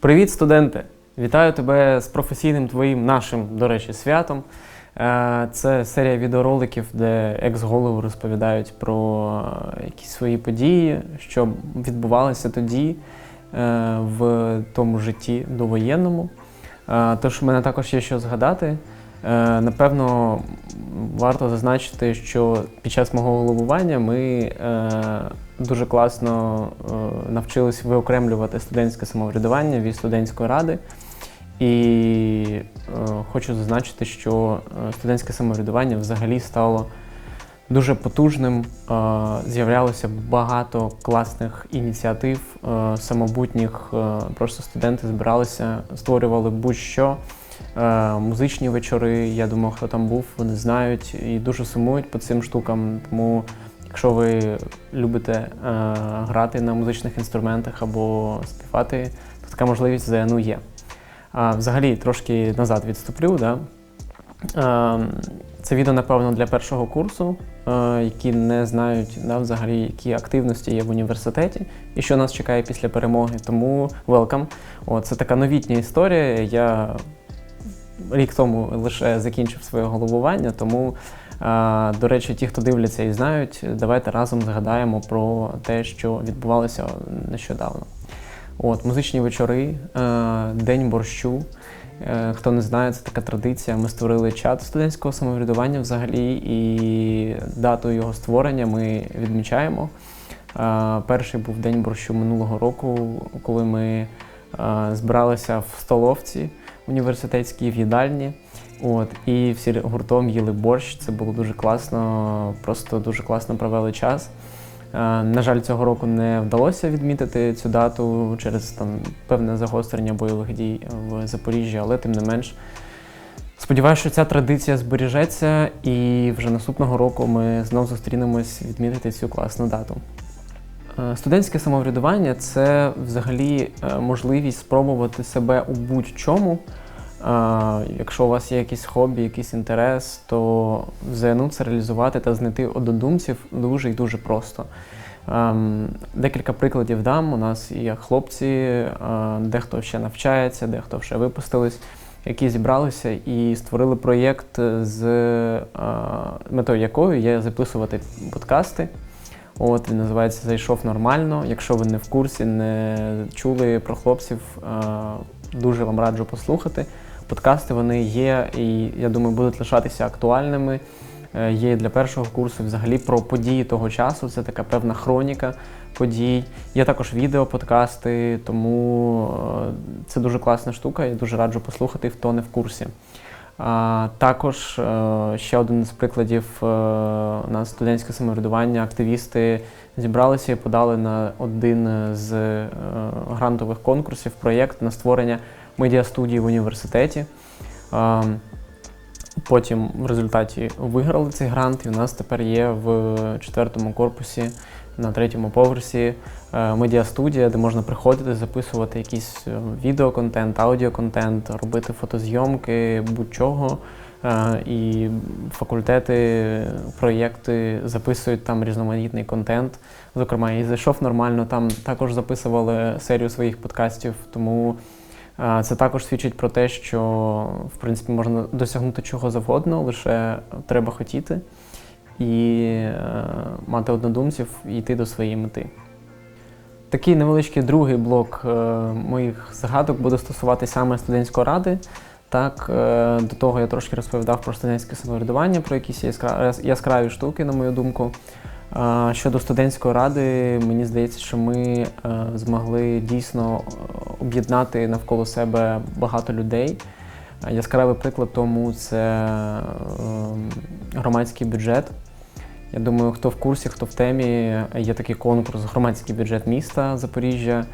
Привіт, студенти! Вітаю тебе з професійним твоїм нашим, до речі, святом. Е, Це серія відеороликів, де екс-голови розповідають про якісь свої події, що відбувалося тоді е, в тому житті довоєнному. Е, Тож в мене також є що згадати. Напевно, варто зазначити, що під час мого головування ми дуже класно е, навчились виокремлювати студентське самоврядування від студентської ради. І е, хочу зазначити, що е, студентське самоврядування взагалі стало дуже потужним. З'являлося багато класних ініціатив, самобутніх. Просто студенти збиралися, створювали будь-що. Музичні вечори, я думаю, хто там був, вони знають і дуже сумують по цим штукам. Тому, якщо ви любите е, грати на музичних інструментах або співати, то така можливість ЗНУ є. А, взагалі, трошки назад відступлю. Да? Е, це відео, напевно, для першого курсу, е, які не знають да, взагалі, які активності є в університеті і що нас чекає після перемоги. Тому welcome. О, це така новітня історія. Я рік тому лише закінчив своє головування, тому, до речі, ті, хто дивляться і знають, давайте разом згадаємо про те, що відбувалося нещодавно. От, музичні вечори, День борщу. Е, Хто не знає, це така традиція. Ми створили чат студентського самоврядування взагалі, і дату його створення ми відмічаємо. Перший був день борщу минулого року, коли ми збиралися в столовці університетській в їдальні. От, і всі гуртом їли борщ. Це було дуже класно, просто дуже класно провели час. Е, На жаль, цього року не вдалося відмітити цю дату через там певне загострення бойових дій в Запоріжжі, але тим не менш. Сподіваюся, що ця традиція збережеться, і вже наступного року ми знову зустрінемось відмітити цю класну дату. Е, Студентське самоврядування це взагалі е, можливість спробувати себе у будь-чому. Якщо у вас є якісь хобі, якийсь інтерес, то в ЗНУ це реалізувати та знайти однодумців дуже і дуже просто. Ем, Декілька прикладів дам. У нас є хлопці, е, дехто ще навчається, дехто ще випустились, які зібралися і створили проєкт з е, метою якої є записувати подкасти. От він називається Зайшов нормально. Якщо ви не в курсі, не чули про хлопців, е, дуже вам раджу послухати. Подкасти вони є і я думаю, будуть лишатися актуальними. Е, Є для першого курсу взагалі про події того часу. Це така певна хроніка подій. Є також відеоподкасти, тому е, це дуже класна штука. Я дуже раджу послухати, хто не в курсі. Також е, ще один з прикладів на студентське самоврядування. Активісти зібралися і подали на один з грантових конкурсів проєкт на створення медіастудії в університеті. Потім в результаті виграли цей грант, і у нас тепер є в четвертому корпусі на третьому поверсі е, медіастудія, де можна приходити, записувати якийсь е, відеоконтент, аудіоконтент, робити фотозйомки, будь-чого. Е, І факультети, проєкти записують там різноманітний контент. Зокрема, і зайшов нормально. Там також записували серію своїх подкастів, тому це також свідчить про те, що в принципі можна досягнути чого завгодно, лише треба хотіти і е, мати однодумців і йти до своєї мети. Такий невеличкий другий блок е, моїх згадок буде стосуватися саме студентської ради. Так, е, до того я трошки розповідав про студентське самоврядування, про якісь яскраві, яскраві штуки, на мою думку. Щодо студентської ради, мені здається, що ми е, змогли дійсно е, об'єднати навколо себе багато людей. Е, Яскравий приклад тому це громадський бюджет. Я думаю, хто в курсі, хто в темі, є такий конкурс Громадський бюджет міста Запоріжжя,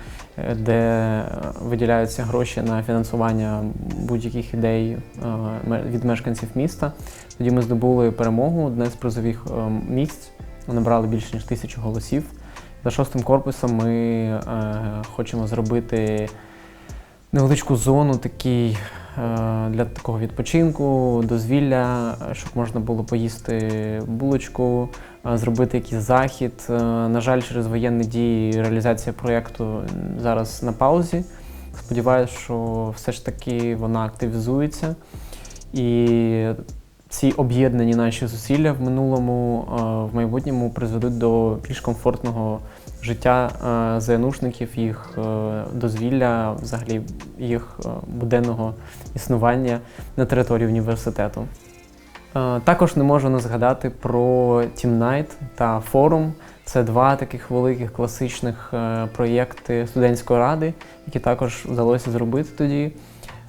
де виділяються гроші на фінансування будь-яких ідей від мешканців міста. Тоді ми здобули перемогу, одне з призових місць. Набрали більше ніж тисячу голосів. За шостим корпусом ми е, хочемо зробити невеличку зону такий, е, для такого відпочинку, дозвілля, щоб можна було поїсти булочку, е, зробити якийсь захід. Е, На жаль, через воєнні дії реалізація проєкту зараз на паузі. Сподіваюся, що все ж таки вона активізується. І ці об'єднані наші зусилля в минулому, е, в майбутньому призведуть до більш комфортного життя е, ЗНУшників, їх е, дозвілля, взагалі їх буденного існування на території університету. Також не можу не згадати про Night та форум. Це два таких великих класичних проєкти студентської ради, які також вдалося зробити тоді.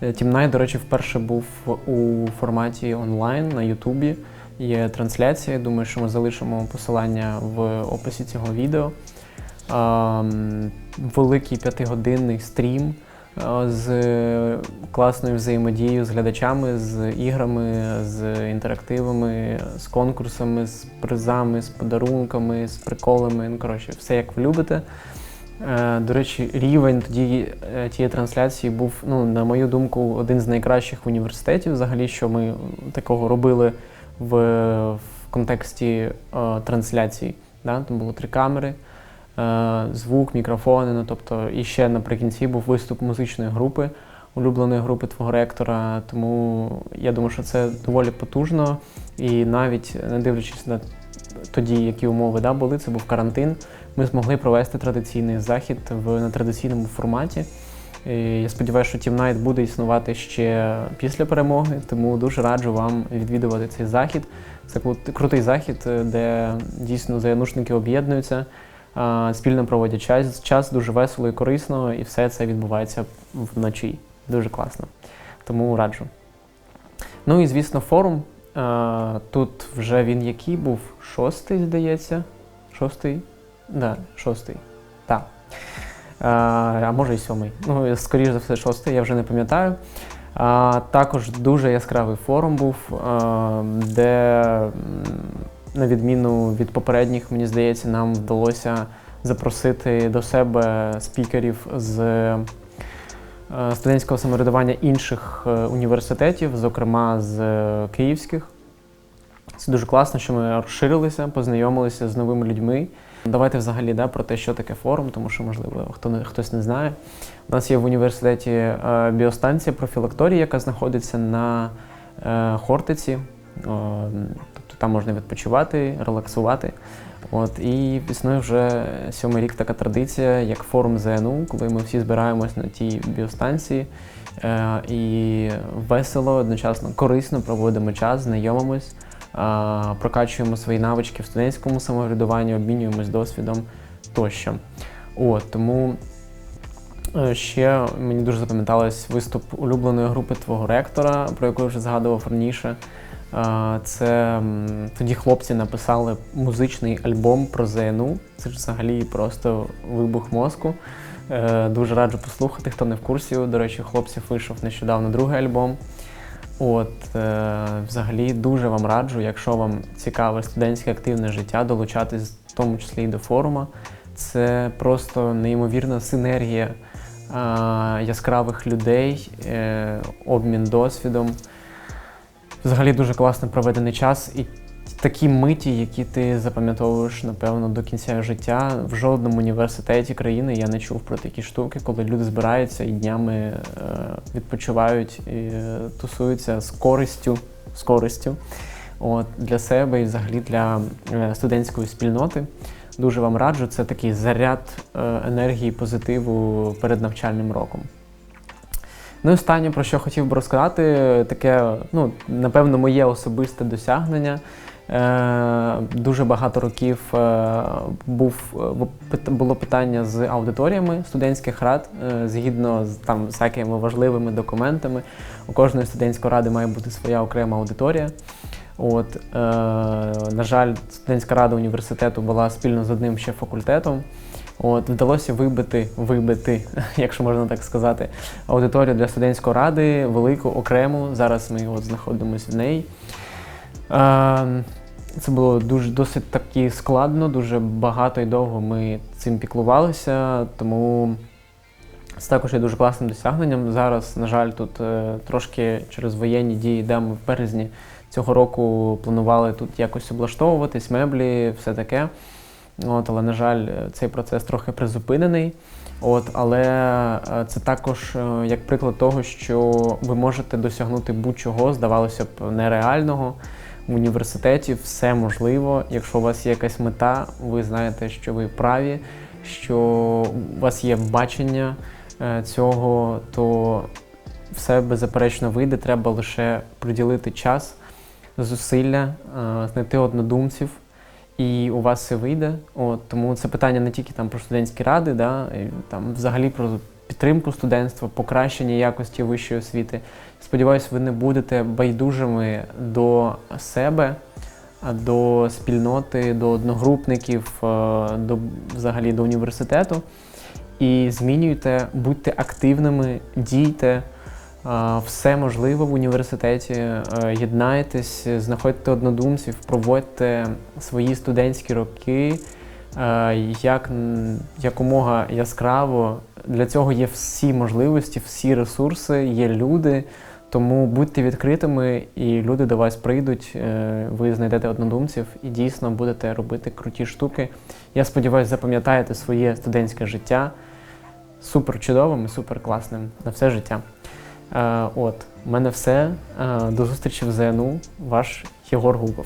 Е, Night, до речі, вперше був у форматі онлайн на Ютубі. Є трансляція. Думаю, що ми залишимо посилання в описі цього відео. Великий п'ятигодинний стрім е, з класною взаємодією з глядачами, з іграми, з інтерактивами, з конкурсами, з призами, з подарунками, з приколами. Ну, коротше, все як ви любите. Е, До речі, рівень тоді е, тієї трансляції був, ну, на мою думку, один з найкращих в університеті, взагалі, що ми такого робили в, в контексті е, трансляцій. Да? Там було три камери, е, звук, мікрофони. Ну, тобто, і ще наприкінці був виступ музичної групи, улюбленої групи твого ректора. Тому я думаю, що це доволі потужно. І навіть не дивлячись на тоді, які умови да, були, це був карантин. Ми змогли провести традиційний захід в на традиційному форматі. І я сподіваюся, що Night буде існувати ще після перемоги, тому дуже раджу вам відвідувати цей захід. Це крутий захід, е, де дійсно заянушники об'єднуються, спільно проводять час, час дуже весело і корисно, і все це відбувається вночі. Дуже класно. Тому раджу. Ну і звісно, форум. Е, Тут вже він який був? Шостий, здається. Шостий? Да, шостий. Так. Е, А може і сьомий. Ну, скоріш за все, шостий, я вже не пам'ятаю. А, також дуже яскравий форум був, е, де, на відміну від попередніх, мені здається, нам вдалося запросити до себе спікерів з студентського самоврядування інших е, університетів, зокрема з е, київських. Це дуже класно, що ми розширилися, познайомилися з новими людьми. Давайте взагалі да, про те, що таке форум, тому що, можливо, хто хтось не знає. У нас є в університеті е, біостанція профілакторії, яка знаходиться на е, Хортиці. Тобто там можна відпочивати, релаксувати. От, і існує вже сьомий рік така традиція, як форум ЗНУ, коли ми всі збираємось на тій біостанції е, і весело, одночасно корисно проводимо час, знайомимось, е, прокачуємо свої навички в студентському самоврядуванні, обмінюємось досвідом тощо. От, тому е, ще мені дуже запам'яталось виступ улюбленої групи твого ректора, про яку я вже згадував раніше. Це тоді хлопці написали музичний альбом про ЗНУ. Це ж взагалі просто вибух мозку. Е, Дуже раджу послухати, хто не в курсі. До речі, хлопців вийшов нещодавно другий альбом. От, е, взагалі, дуже вам раджу, якщо вам цікаве студентське активне життя, долучатись в тому числі і до форуму. Це просто неймовірна синергія яскравих людей, е, обмін досвідом. Взагалі дуже класно проведений час і такі миті, які ти запам'ятовуєш, напевно, до кінця життя. В жодному університеті країни я не чув про такі штуки, коли люди збираються і днями е, відпочивають і тусуються з користю, з користю от, для себе і взагалі для е, студентської спільноти. Дуже вам раджу. Це такий заряд е, енергії, позитиву перед навчальним роком. Ну і останнє, про що хотів би розказати, таке, ну, напевно, моє особисте досягнення. Е, дуже багато років е, був, було питання з аудиторіями студентських рад, е, згідно з там всякими важливими документами. У кожної студентської ради має бути своя окрема аудиторія. От, на жаль, студентська рада університету була спільно з одним ще факультетом. От, вдалося вибити, вибити, якщо можна так сказати, аудиторію для студентської ради, велику, окрему. Зараз ми от знаходимося в неї. Це було дуже досить таки складно, дуже багато і довго ми цим піклувалися, тому це також є дуже класним досягненням. Зараз, на жаль, тут е, трошки через воєнні дії, де ми в березні цього року планували тут якось облаштовуватись, меблі, все таке. От, але, на жаль, цей процес трохи призупинений. От, але е, це також е, як приклад того, що ви можете досягнути будь-чого, здавалося б, нереального. В університеті все можливо. Якщо у вас є якась мета, ви знаєте, що ви праві, що у вас є бачення е, цього, то все беззаперечно вийде. Треба лише приділити час, зусилля, знайти однодумців, і у вас все вийде. От, тому це питання не тільки там про студентські ради, да, і, там взагалі про підтримку студентства, покращення якості вищої освіти. Сподіваюсь, ви не будете байдужими до себе, до спільноти, до одногрупників, е, до взагалі до університету. І змінюйте, будьте активними, дійте. Все можливо в університеті. Е, Єднайтесь, знаходьте однодумців, проводьте свої студентські роки е, як якомога яскраво. Для цього є всі можливості, всі ресурси, є люди. Тому будьте відкритими, і люди до вас прийдуть. е, Ви знайдете однодумців і дійсно будете робити круті штуки. Я сподіваюся, запам'ятаєте своє студентське життя супер чудовим і супер класним на все життя. Е, От, в мене все. Е, До зустрічі в ЗНУ. Ваш Єгор Гулков.